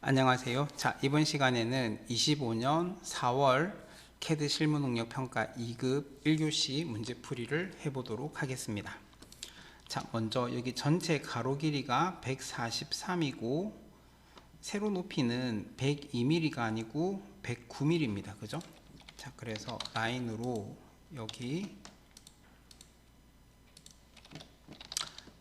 안녕하세요. 자, 이번 시간에는 25년 4월 캐드 실무 능력 평가 2급 1교시 문제풀이를 해보도록 하겠습니다. 자, 먼저 여기 전체 가로 길이가 143이고 세로 높이는 102mm가 아니고 109mm입니다. 그죠? 자, 그래서 라인으로 여기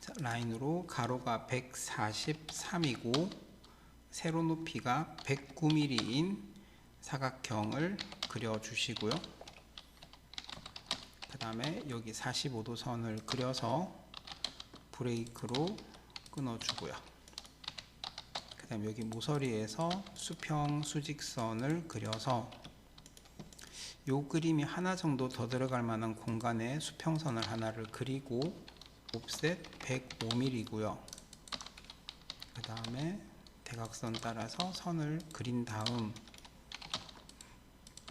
자, 라인으로 가로가 143이고 세로 높이가 109mm인 사각형을 그려 주시고요. 그 다음에 여기 45도 선을 그려서 브레이크로 끊어 주고요. 그 다음에 여기 모서리에서 수평 수직선을 그려서 요 그림이 하나 정도 더 들어갈 만한 공간에 수평선을 하나를 그리고 옵셋 105mm고요. 그 다음에 대각선 따라서 선을 그린 다음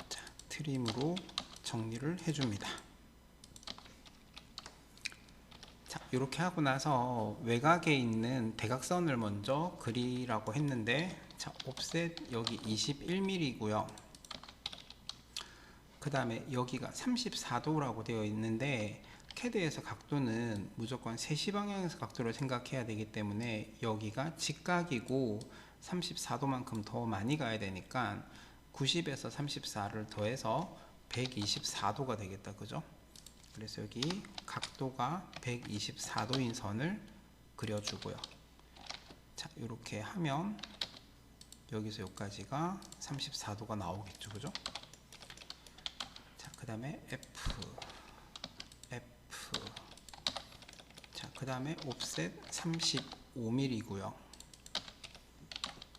자, 트림으로 정리를 해줍니다. 자, 이렇게 하고 나서 외곽에 있는 대각선을 먼저 그리라고 했는데 자, 옵셋 여기 21mm고요. 그 다음에 여기가 34도라고 되어 있는데 캐드에서 각도는 무조건 세시 방향에서 각도를 생각해야 되기 때문에 여기가 직각이고 34도만큼 더 많이 가야 되니까 90에서 34를 더해서 124도가 되겠다. 그죠? 그래서 여기 각도가 124도인 선을 그려주고요. 자 이렇게 하면 여기서 여기까지가 34도가 나오겠죠. 그죠? 자 그 다음에 F 자, 그 다음에 옵셋 35mm고요.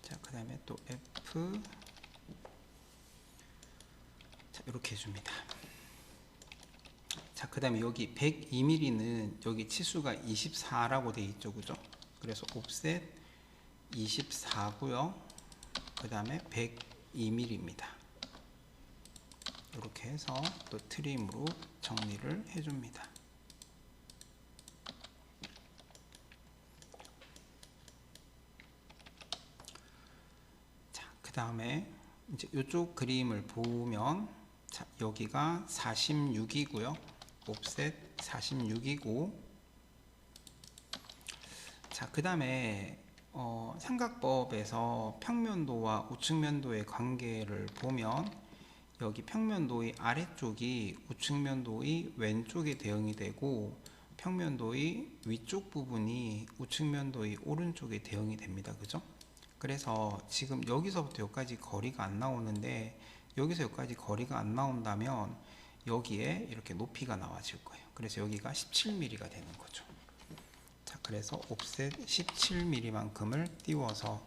자, 그 다음에 또 F 자, 이렇게 해줍니다. 자, 그 다음에 여기 102mm는 여기 치수가 24라고 되어 있죠, 그죠? 그래서 옵셋 24고요. 그 다음에 102mm입니다. 이렇게 해서 또 트림으로 정리를 해줍니다. 자, 그 다음에 이제 이쪽 그림을 보면 자, 여기가 46이고요. 옵셋 46이고 자, 그 다음에 어, 삼각법에서 평면도와 우측면도의 관계를 보면 여기 평면도의 아래쪽이 우측면도의 왼쪽에 대응이 되고 평면도의 위쪽 부분이 우측면도의 오른쪽에 대응이 됩니다. 그죠? 그래서 지금 여기서부터 여기까지 거리가 안 나오는데 여기서 여기까지 거리가 안 나온다면 여기에 이렇게 높이가 나와질 거예요. 그래서 여기가 17mm가 되는 거죠. 자, 그래서 옵셋 17mm만큼을 띄워서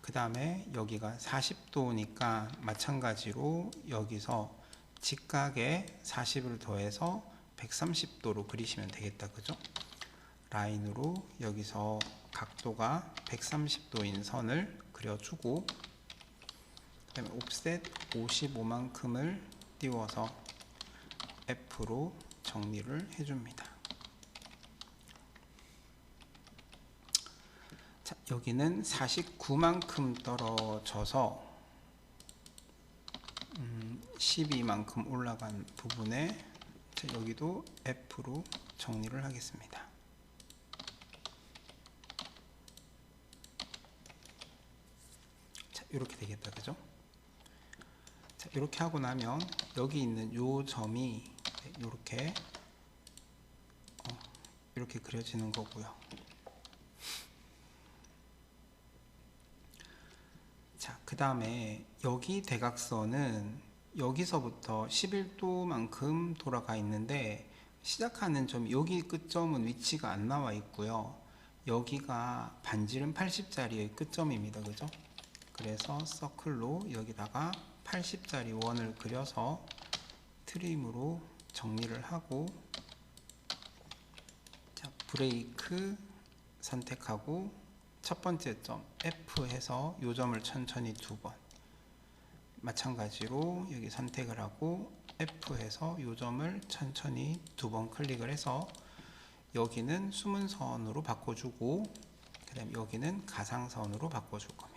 그 다음에 여기가 40도니까 마찬가지로 여기서 직각에 40을 더해서 130도로 그리시면 되겠다 그죠 라인으로 여기서 각도가 130도인 선을 그려주고 그 다음에 옵셋 55만큼을 띄워서 F로 정리를 해줍니다 자, 여기는 49만큼 떨어져서 음, 12만큼 올라간 부분에 자, 여기도 F로 정리를 하겠습니다. 자, 이렇게 되겠다. 그죠? 자, 이렇게 하고 나면 여기 있는 요 점이 이렇게 어, 이렇게 그려지는 거고요. 자, 그 다음에 여기 대각선은 여기서부터 11도만큼 돌아가 있는데 시작하는 점 여기 끝점은 위치가 안 나와 있고요. 여기가 반지름 80짜리의 끝점입니다. 그죠? 그래서 서클로 여기다가 80짜리 원을 그려서 트림으로 정리를 하고 자, 브레이크 선택하고 첫 번째 점 F 해서 요 점을 천천히 두 번 마찬가지로 여기 선택을 하고 F 해서 요 점을 천천히 두 번 클릭을 해서 여기는 숨은 선으로 바꿔주고 그 다음 여기는 가상선으로 바꿔줄 겁니다.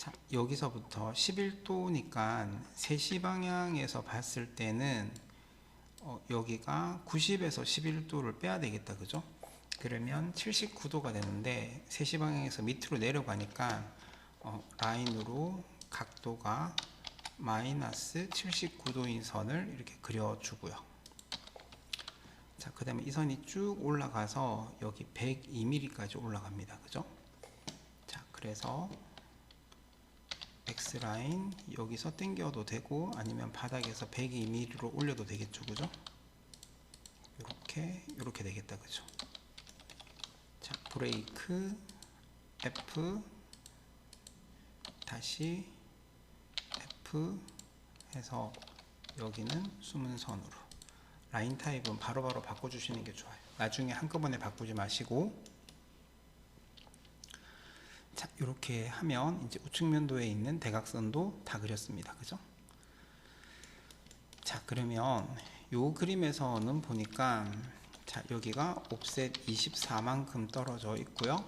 자, 여기서부터 11도니까 3시 방향에서 봤을 때는 어, 여기가 90에서 11도를 빼야 되겠다. 그죠? 그러면 79도가 되는데 3시 방향에서 밑으로 내려가니까 어, 라인으로 각도가 마이너스 79도인 선을 이렇게 그려주고요. 자, 그 다음에 이 선이 쭉 올라가서 여기 102mm까지 올라갑니다. 그죠? 자, 그래서 X라인 여기서 당겨도 되고 아니면 바닥에서 102mm로 올려도 되겠죠. 그죠? 이렇게 이렇게 되겠다. 그죠? 자, 브레이크 F 다시 F 해서 여기는 숨은 선으로 라인 타입은 바로바로 바꿔주시는 게 좋아요. 나중에 한꺼번에 바꾸지 마시고 자 이렇게 하면 이제 우측면도에 있는 대각선도 다 그렸습니다. 그죠? 자 그러면 요 그림에서는 보니까 자 여기가 옵셋 24만큼 떨어져 있고요.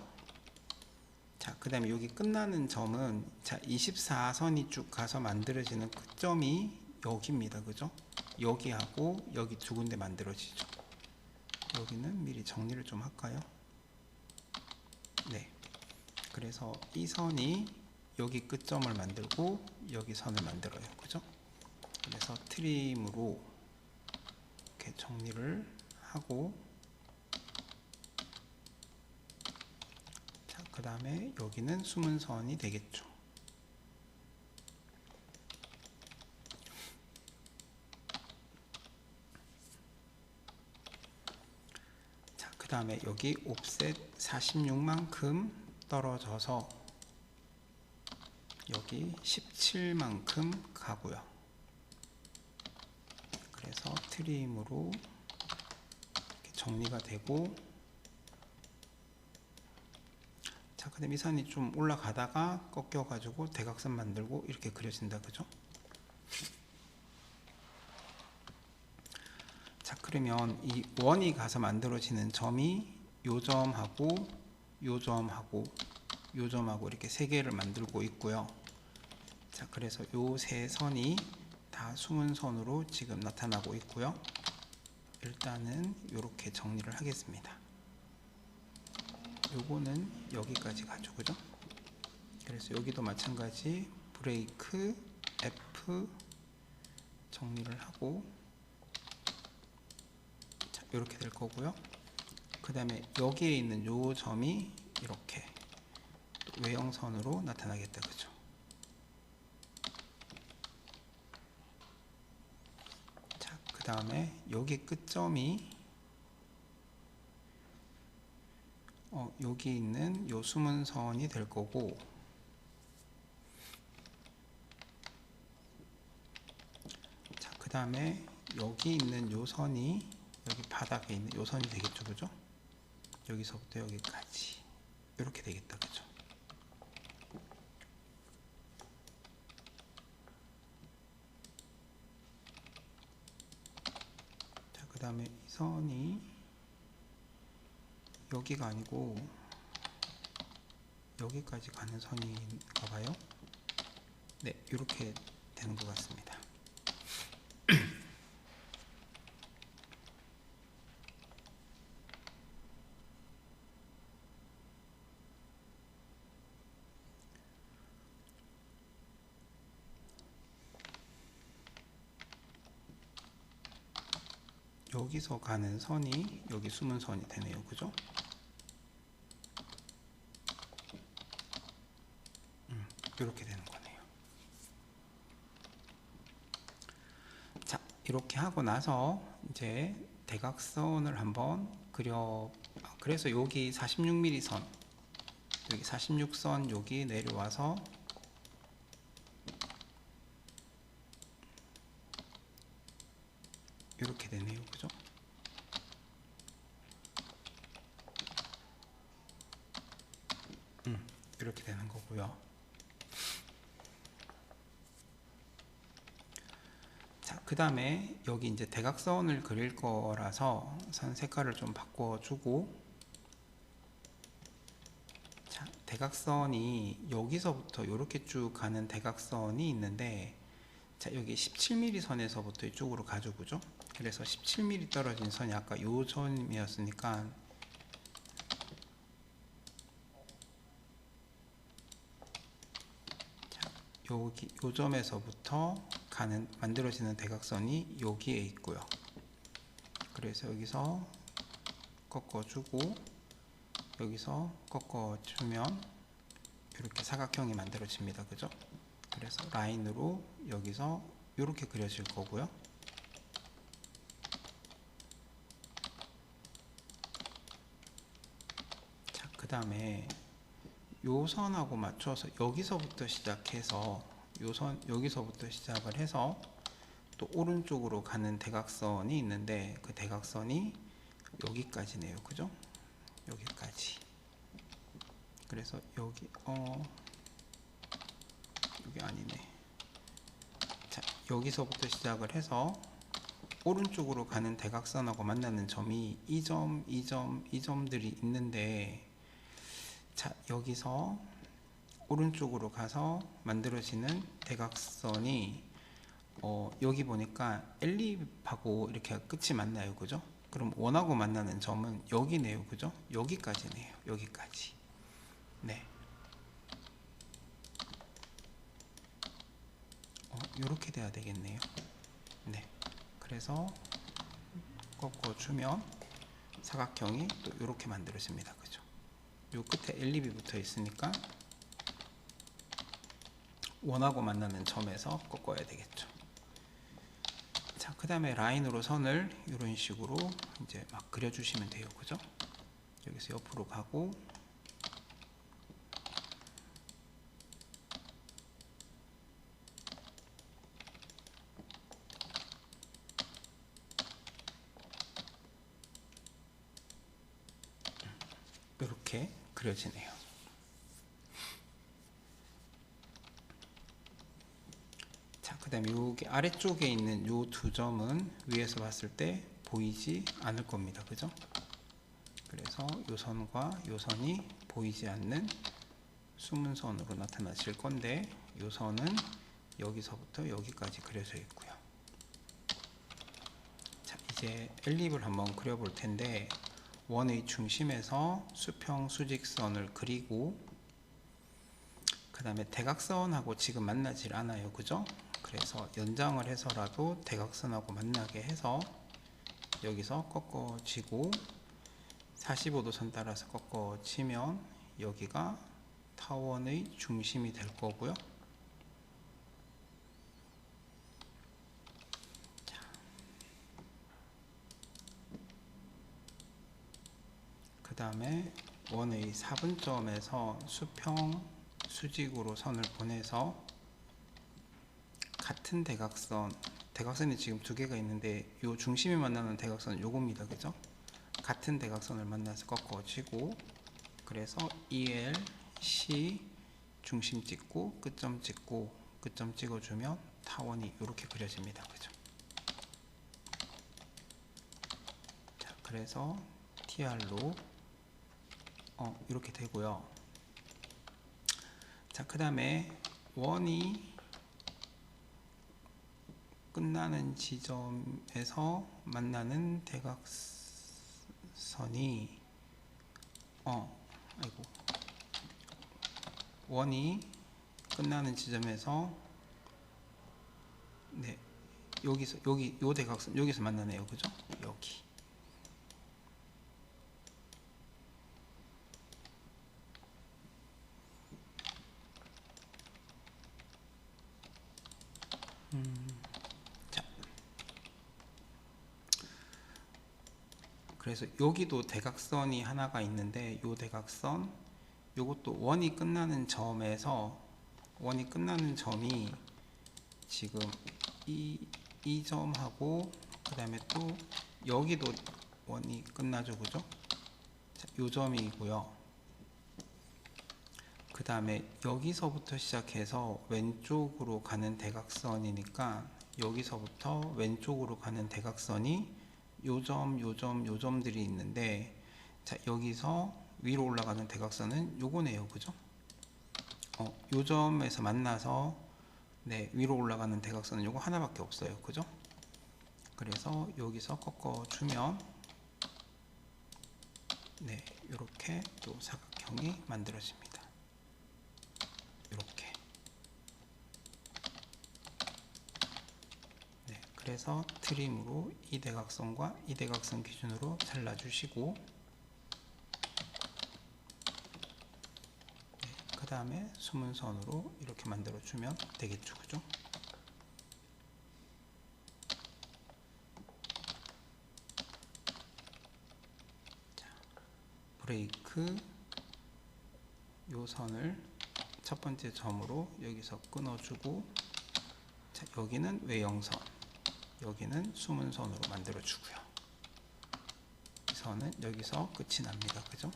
자, 그 다음에 여기 끝나는 점은 자, 24선이 쭉 가서 만들어지는 그 점이 여기입니다. 그죠? 여기하고 여기 두 군데 만들어지죠. 여기는 미리 정리를 좀 할까요? 네. 그래서 이 선이 여기 끝점을 만들고 여기 선을 만들어요. 그죠? 그래서 트림으로 이렇게 정리를 하고 그 다음에 여기는 숨은 선이 되겠죠. 자, 그 다음에 여기 옵셋 46만큼 떨어져서 여기 17만큼 가고요. 그래서 트림으로 정리가 되고 자, 그다음 이 선이 좀 올라가다가 꺾여 가지고 대각선 만들고 이렇게 그려진다, 그죠? 자, 그러면 이 원이 가서 만들어지는 점이 요 점하고 요 점하고 요 점하고 이렇게 세 개를 만들고 있고요. 자, 그래서 요 세 선이 다 숨은 선으로 지금 나타나고 있고요. 일단은 이렇게 정리를 하겠습니다. 요거는 여기까지 가죠 그죠 그래서 여기도 마찬가지 브레이크 F 정리를 하고 자 이렇게 될 거고요 그 다음에 여기에 있는 요 점이 이렇게 외형선으로 나타나겠다 그죠? 자그 다음에 여기 끝점이 어, 여기 있는 요 숨은 선이 될 거고 자, 그 다음에 여기 있는 요 선이 여기 바닥에 있는 요 선이 되겠죠 그죠 여기서부터 여기까지 이렇게 되겠다 그죠 자, 그 다음에 이 선이 여기가 아니고 여기까지 가는 선인가 봐요. 네, 이렇게 되는 것 같습니다. 여기서 가는 선이 여기 숨은 선이 되네요. 그죠? 음, 이렇게 되는 거네요. 자, 이렇게 하고 나서 이제 대각선을 한번 그려 아, 그래서 여기 46mm 선 여기 46선 여기 내려와서 이렇게 되네요. 그죠? 음, 이렇게 되는 거고요. 자, 그그 다음에 여기 이제 대각선을 그릴 거라서 선 색깔을 좀 바꿔주고 자, 대각선이 여기서부터 이렇게 쭉 가는 대각선이 있는데 자, 여기 17mm 선에서부터 이쪽으로 가죠, 그죠? 그래서 17mm 떨어진 선이 아까 요 점이었으니까 자, 여기 요 점에서부터 가는 만들어지는 대각선이 여기에 있고요. 그래서 여기서 꺾어주고 여기서 꺾어주면 이렇게 사각형이 만들어집니다. 그죠? 그래서 라인으로 여기서 이렇게 그려질 거고요. 자, 그 다음에 요 선하고 맞춰서 여기서부터 시작해서 요선 여기서부터 시작을 해서 또 오른쪽으로 가는 대각선이 있는데 그 대각선이 여기까지네요. 그죠? 여기까지. 그래서 여기 어 여기 아니네. 자, 여기서부터 시작을 해서 오른쪽으로 가는 대각선하고 만나는 점이 이 점, 이 점, 이 점들이 있는데 자, 여기서 오른쪽으로 가서 만들어지는 대각선이 어, 여기 보니까 엘립하고 이렇게 끝이 맞나요, 그죠? 그럼 원하고 만나는 점은 여기네요, 그죠? 여기까지네요, 여기까지. 네. 어, 이렇게 돼야 되겠네요. 네. 그래서 꺾어주면 사각형이 또 이렇게 만들어집니다, 그죠? 요 끝에 엘립이 붙어 있으니까 원하고 만나는 점에서 꺾어야 되겠죠. 자, 그 다음에 라인으로 선을 이런 식으로 이제 막 그려주시면 돼요. 그죠? 여기서 옆으로 가고, 이렇게 그려지네요. 자, 그 다음에 여기 아래쪽에 있는 요 두 점은 위에서 봤을 때 보이지 않을 겁니다. 그죠? 그래서 요 선과 요 선이 보이지 않는 숨은 선으로 나타나실 건데 요 선은 여기서부터 여기까지 그려져 있고요. 자, 이제 엘립을 한번 그려 볼 텐데 원의 중심에서 수평 수직선을 그리고 그 다음에 대각선하고 지금 만나질 않아요. 그죠? 그래서 연장을 해서라도 대각선하고 만나게 해서 여기서 꺾어지고 45도 선 따라서 꺾어지면 여기가 타원의 중심이 될 거고요 그 다음에 원의 4분점에서 수평 수직으로 선을 보내서 같은 대각선 대각선이 지금 두 개가 있는데 요 중심이 만나는 대각선 요겁니다. 그죠? 같은 대각선을 만나서 꺾어지고 그래서 EL C 중심 찍고 끝점 찍고 끝점 찍어주면 타원이 이렇게 그려집니다. 그죠? 자 그래서 TR로 어, 이렇게 되고요. 자, 그 다음에 원이 끝나는 지점에서 만나는 대각선이 어, 아이고 원이 끝나는 지점에서 네 여기서 여기 요 대각선 여기서 만나네요, 그죠? 여기 자. 그래서 여기도 대각선이 하나가 있는데 요 대각선 요것도 원이 끝나는 점에서 원이 끝나는 점이 지금 이, 이 점하고 그 다음에 또 여기도 원이 끝나죠 그죠? 자, 요 점이고요. 그 다음에 여기서부터 시작해서 왼쪽으로 가는 대각선이니까 여기서부터 왼쪽으로 가는 대각선이 요점, 요점, 요점들이 있는데 자 여기서 위로 올라가는 대각선은 요거네요, 그죠? 어, 요점에서 만나서 네 위로 올라가는 대각선은 요거 하나밖에 없어요, 그죠? 그래서 여기서 꺾어 주면 네 이렇게 또 사각형이 만들어집니다. 이렇게. 네, 그래서 트림으로 이 대각선과 이 대각선 기준으로 잘라주시고 네, 그 다음에 숨은 선으로 이렇게 만들어주면 되겠죠, 그죠? 자, 브레이크 요 선을 첫 번째 점으로 여기서 끊어주고 자, 여기는 외형선 여기는 숨은 선으로 만들어 주고요. 이 선은 여기서 끝이 납니다. 그죠?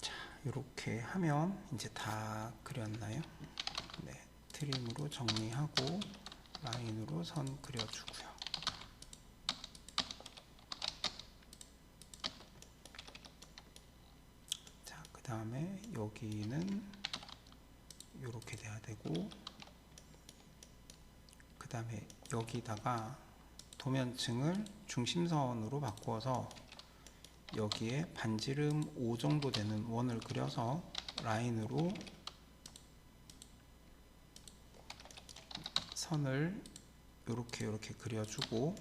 자 이렇게 하면 이제 다 그렸나요? 네 트림으로 정리하고 라인으로 선 그려주고요. 자, 그 다음에 여기는 이렇게 돼야 되고, 그 다음에 여기다가 도면층을 중심선으로 바꾸어서 여기에 반지름 5 정도 되는 원을 그려서 라인으로 선을 이렇게 이렇게 그려주고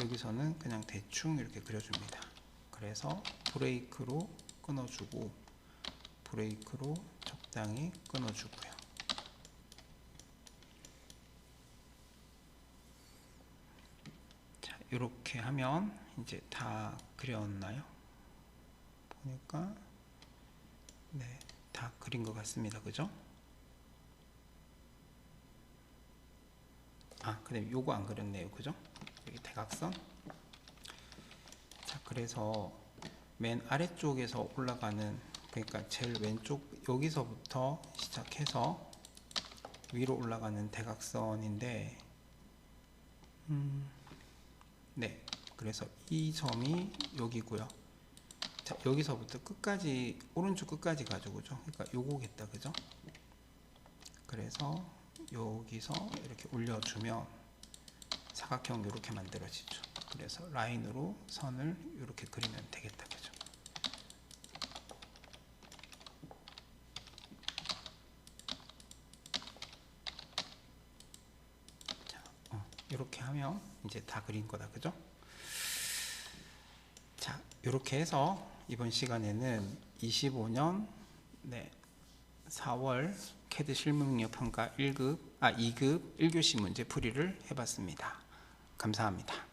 여기서는 그냥 대충 이렇게 그려줍니다. 그래서 브레이크로 끊어주고 브레이크로 적당히 끊어주고요. 자, 이렇게 하면 이제 다 그렸나요? 보니까 네, 다 그린 것 같습니다. 그죠? 아, 근데 요거 안 그렸네요. 그죠? 여기 대각선. 자, 그래서 맨 아래쪽에서 올라가는 그러니까 제일 왼쪽 여기서부터 시작해서 위로 올라가는 대각선인데 음, 네. 그래서 이 점이 여기고요. 자 여기서부터 끝까지 오른쪽 끝까지 가지고죠. 그러니까 요거겠다. 그죠? 그래서 여기서 이렇게 올려주면 사각형 이렇게 만들어지죠. 그래서 라인으로 선을 이렇게 그리면 되겠다. 그죠 자, 어, 이렇게 하면 이제 다 그린 거다. 그죠? 자 이렇게 해서 이번 시간에는 25년 네 4월 캐드 실무능력 평가 1급 아 2급 1교시 문제 풀이를 해봤습니다. 감사합니다